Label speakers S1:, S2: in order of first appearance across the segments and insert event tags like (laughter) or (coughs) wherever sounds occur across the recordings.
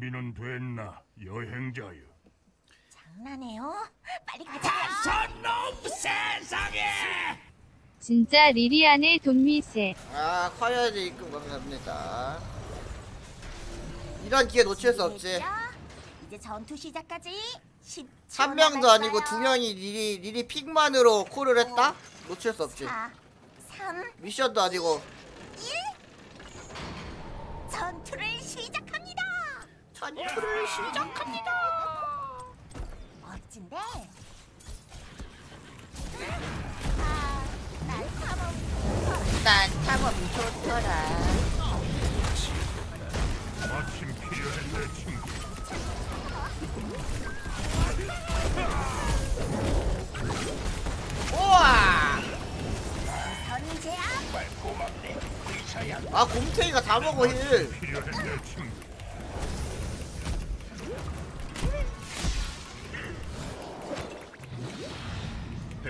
S1: 준비는 됐나, 여행자여?
S2: 장난해요? 빨리 가자.
S3: 진짜 리리안의 돈미세.
S4: 아 커야지 입금 감사합니다 이런 기회 놓칠 수 없지?
S2: 이제 전투 시작까지 10초
S4: 한 명도 아니고 두 명이 리리 리리 픽만으로 콜을 했다? 놓칠 수 없지
S2: 4, 3,
S4: 미션도 아니고
S2: 1 전투를.
S4: 전투를 시작합니다.
S2: 멋진데? 아, 난 탐험.
S4: 난 탐험이 좋더라.
S1: 마침 필요해 내 친구.
S4: 우와!
S2: 선제압
S4: 아 곰탱이가 다 먹어 힐.
S1: 필요해 내 친구.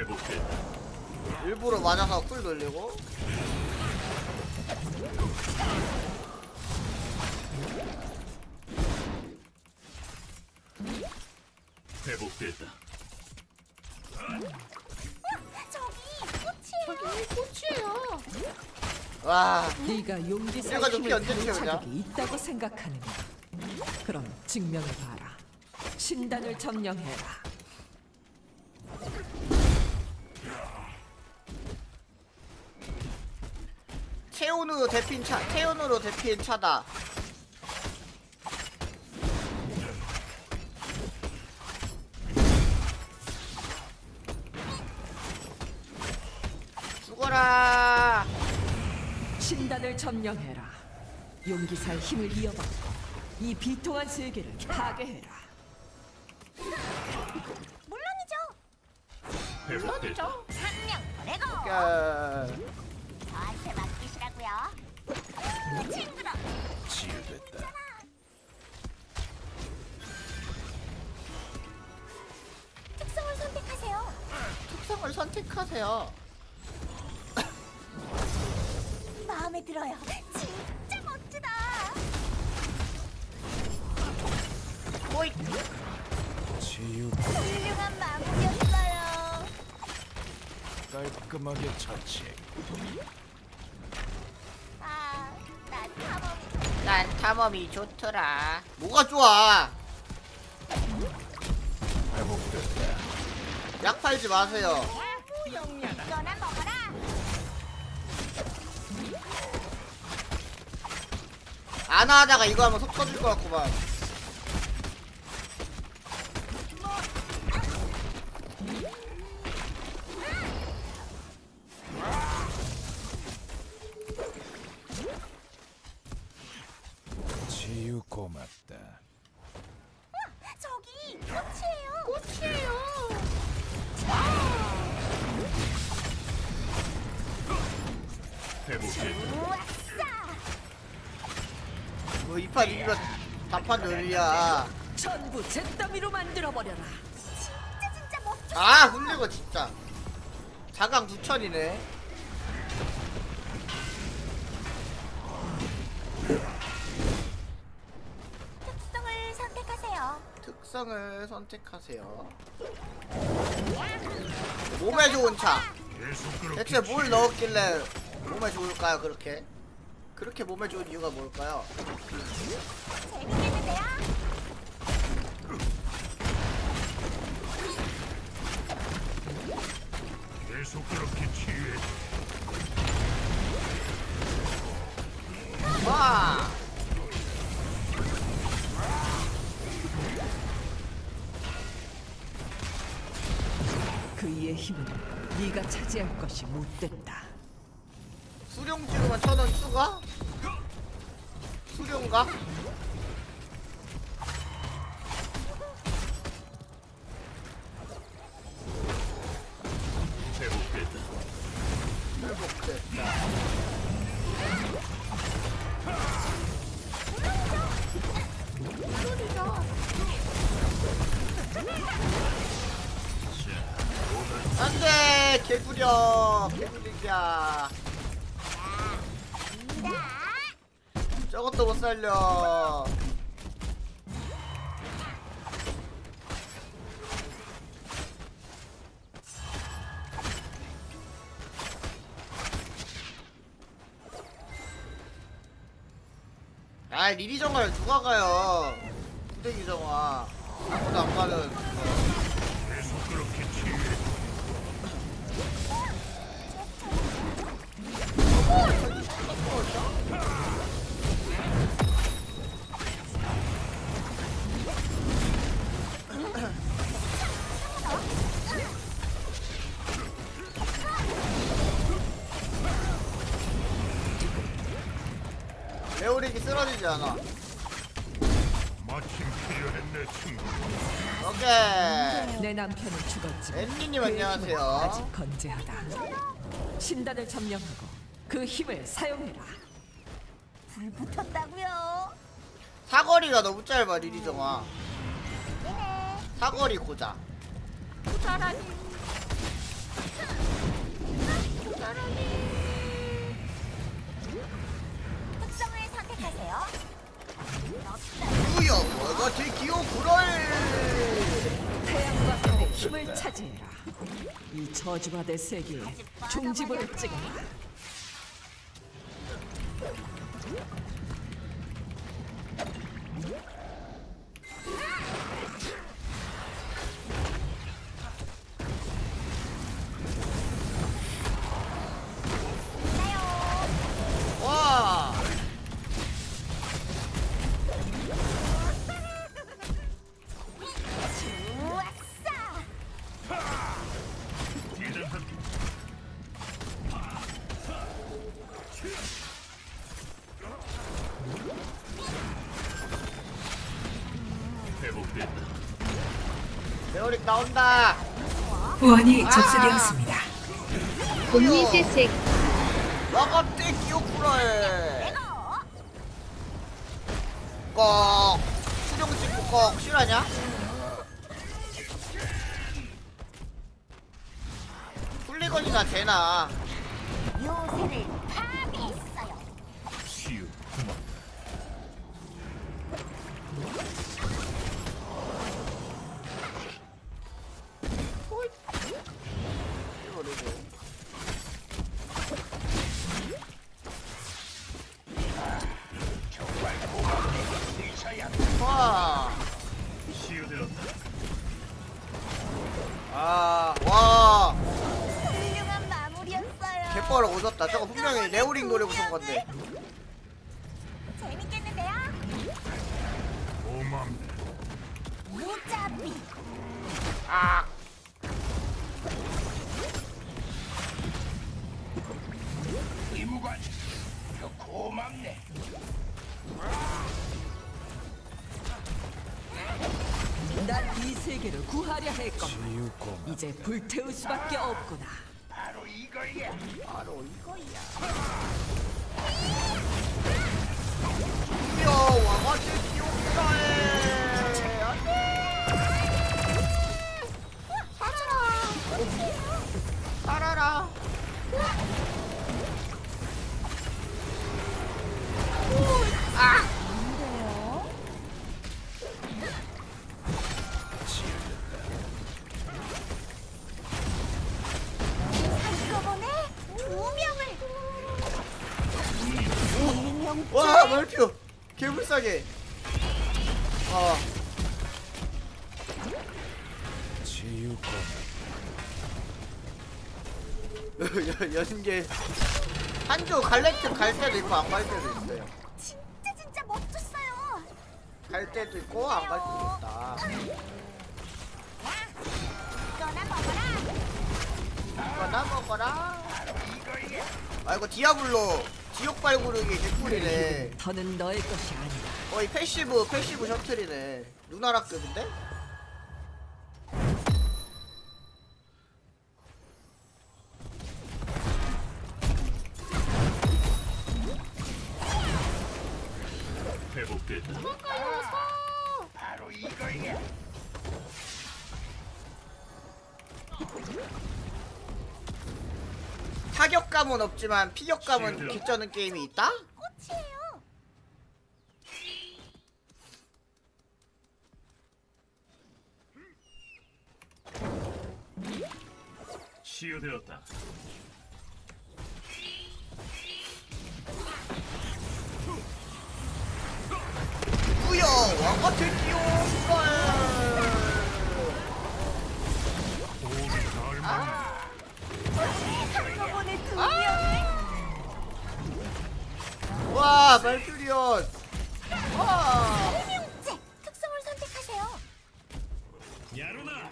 S5: 회복됐다.
S4: 일부러 맞아서 쿨 돌리고
S5: 회복됐다.
S2: 저기 꽃이에요.
S4: 와
S6: 네가 용기사
S4: 내가 좀
S6: 힘을
S4: 피 언제 채우냐?
S6: 자격이 있다고 생각하는가? 그럼 증명해 봐라. 신단을 점령해라.
S4: 체온으로 대핀 차 체온으로 대핀 차다 죽어라
S6: 신단을 점령해라. 용기사의 힘을 이어받고 이 비통한 세계를 파괴해라.
S2: 물론이죠.
S5: 회복됐다.
S2: 한명 보내고
S4: 야,
S2: 저한테 맡기시라고요. 친구라.
S5: 치유됐다.
S2: 특성을 선택하세요.
S4: 특성을 선택하세요 (coughs)
S2: 마음에 들어요. 진짜 멋지다.
S4: 오이
S1: 치유
S2: 훌륭한 마무리였어요.
S1: 깔끔하게 처치.
S2: 아, 난 탐험
S4: 난 탐험이 좋더라 뭐가 좋아. 약 팔지 마세요. 안 하다가 이거 하면 속 터질 것 같구만 2판 이기면 4판 요리야.
S6: 전부 잿더미로 만들어버려라.
S2: 진짜 진짜 멋져.
S4: 아 훌리고 진짜. 자강 두천이네.
S2: 특성을 선택하세요.
S4: 특성을 선택하세요. 몸에 좋은 차. 대체 뭘 넣었길래 몸에 좋을까요 그렇게? 그렇게 몸에 좋은 이유가 뭘까요
S2: 재밌겠는데요?
S1: 계속 그렇게 치유해.
S4: 와
S6: 그이의 힘은 네가 차지할 것이 못됐다.
S4: 지르면 천원 추가?
S5: 회복됐다
S4: 안돼 개구려. 개구리야 저것도 못 살려. 아 리리 정화 누가 가요 부대기 정화 아무도 안 가는
S1: 어.
S4: 레오릭이 쓰러지지 않아
S1: 마침 필요했네 친구.
S4: 오케이
S6: 내 남편은 죽었지만
S4: 앤리님
S6: 그의 힘은
S4: 안녕하세요
S6: 아직 건재하다. 신단을 점령하고 그 힘을 사용해라.
S2: 불 붙었다고요.
S4: 사거리가 너무 짧아 리리 정화
S2: 네네.
S4: 사거리 고자.
S2: 잘하니. 특성
S4: 되기오 구럴
S6: 태양과 별의 힘을 차지해라. 이 저주받을 세계에 종지부를 찍어라.
S4: 나온다.
S6: 원이
S4: 접수되었습니다.
S3: 책
S4: 와가 되기오 구럴 꺽. 수령 찍고 꺽 실화냐? 훌리건이나 되나?
S2: 요새를 파괴했어요.
S1: 치유 고맙
S4: 개뻘 오졌다. 저거 분명히 레오링 노래 부른 건데.
S2: 재밌겠는데요?
S1: 고맙네.
S2: 무자비.
S4: 아,
S1: 이무관, 고맙네.
S6: 난 이 세계를 구하려 했건 이제 불태울 수밖에 없구나.
S1: 바로 이거야.
S4: 바로 이거야. 와, 말표. 개불싸게. 아. 연- (laughs) 연계. 한조 갈래트 갈 때도 있고 안 갈 때도 있어요.
S2: 진짜 진짜 멋졌어요.
S4: 갈 때도 있고 안 갈 때도 있다.
S2: 이거나 먹어라.
S4: 이거나 먹어라. 아 이거 디아블로 지옥 발구르기 개꿀이네.
S6: 더는 너의 것이 아니다.
S4: 거의 패시브 패시브 셔틀이네. 루나라급인데? 피격감은 없지만 피격감은 개쩌는 게임이 있다?
S5: 치유되었다. 뿌여 왕같은 끼요.
S4: 말투리온 와.
S2: 일명제 특성을 선택하세요.
S5: 야루나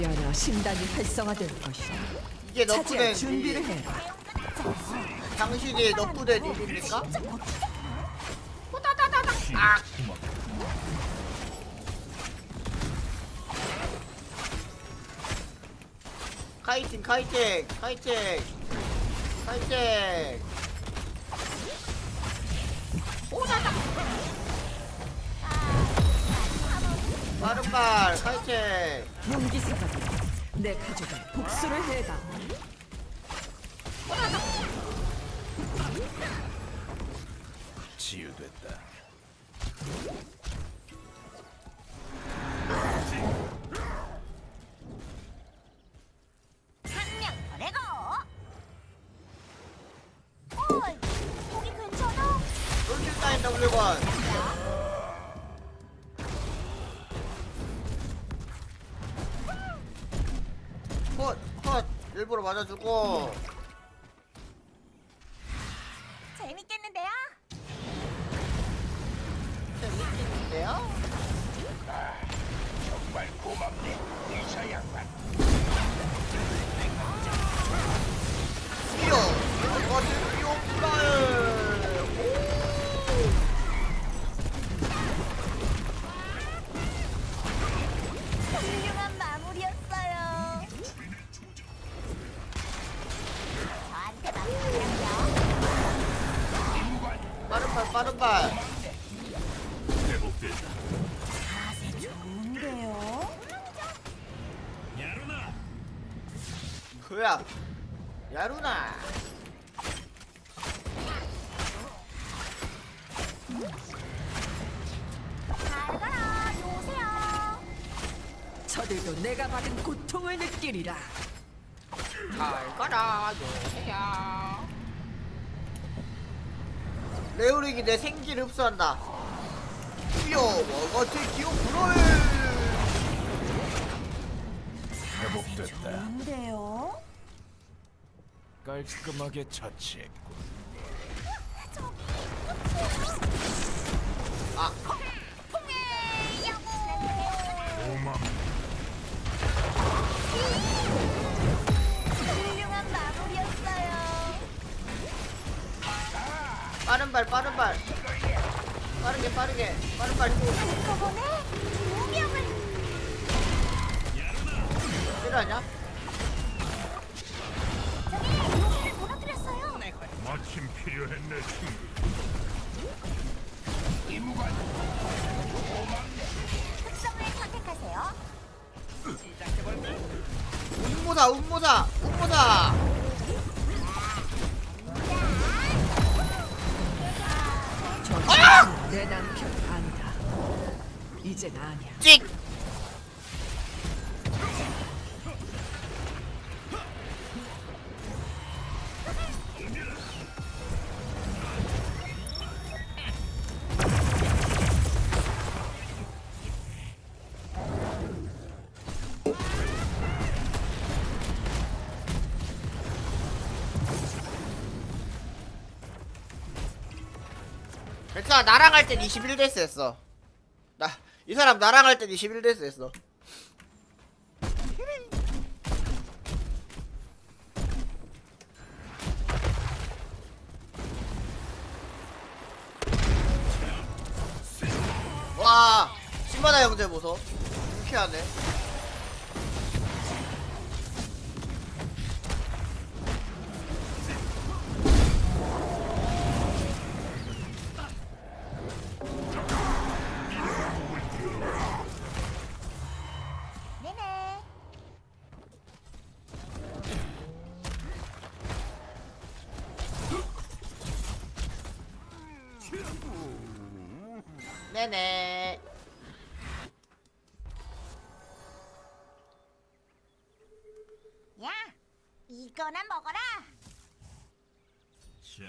S6: 머지않아 신단이 활성화될 것이다.
S4: 이게
S6: 차지할 준비를
S4: 일
S6: 해라.
S4: 당신이 너프된 일입니까?
S5: 아.
S4: 카이팅 카이팅 카이팅 카이팅 빠른 발 카이팅
S6: 용기사가 내 가족의 복수를 해다.
S1: 치유됐다.
S4: 맞아주고
S2: 재밌겠는데요?
S4: 재밌겠는데요?
S1: 정말 고맙네. 의사 양반.
S4: 그야 야루나
S2: 잘 가라, 요새요.
S6: 저들도 내가 받은 고통을 느끼리라.
S4: 잘 가라 요새야 레오릭이 내 생기를 흡수한다 뛰어 와같이 기어 불 어해
S1: 회복됐다.
S2: 좋은데요?
S1: 깔끔하게.
S4: 아.
S2: 훌륭한 마무리였어요.
S4: 빠른 발 빠른 발 빠르게 빠르게 빠른 발
S2: 한꺼번에
S4: 필요하냐?
S5: 마침 필요했네 친구.
S1: 이무관
S2: 특성을 선택하세요.
S4: 운모사 운모사 운모사
S6: 저 정신은 내 남편 아니다. 이젠 아니야.
S4: 찍 괜찮아 나랑 할 땐 21데스 했어. 나 이 사람 나랑 할 땐 21데스 했어. 와 신바다 형제 보소. 유쾌하네.
S2: 이거나 먹어라.
S5: 자,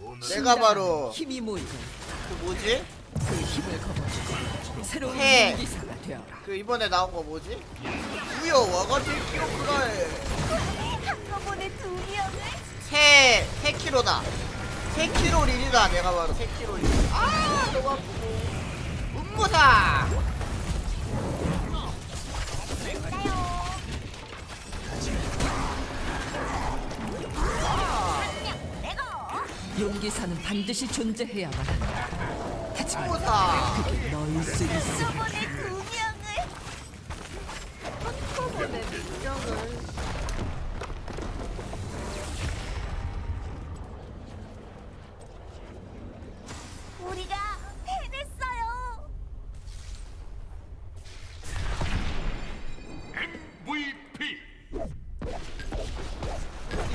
S5: 오늘
S4: 내가 바로
S6: 힘이 모이고
S4: 그 뭐지?
S6: 그 힘을 거머쥐고 새로운
S4: 해.
S6: 기사가 되어라.
S4: 그 이번에 나온 거 뭐지? 무효 와가지 키로크라에
S2: 한꺼번에 두 명을.
S4: 세, 세 킬로다. 세 킬로 릴이다. 내가 바로 세 킬로 릴. 아, 너무 아프고. 음무사.
S6: 용기사는 반드시 존재해야만 한다. 하지만. 그게 너일 수 있어.
S2: 한꺼번에 두 명을.
S4: 한꺼번에 민정을.
S2: 우리가 해냈어요.
S1: MVP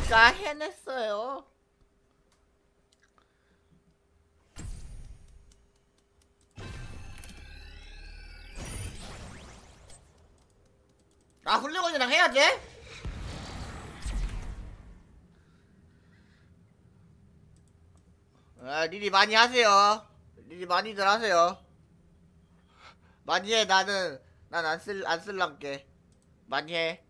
S4: 우리가 해냈어요. 해야지? 아, 리리 많이 하세요. 리리 많이들 하세요. 많이 해, 나는, 난 안 쓸, 안 쓸란게. 많이 해.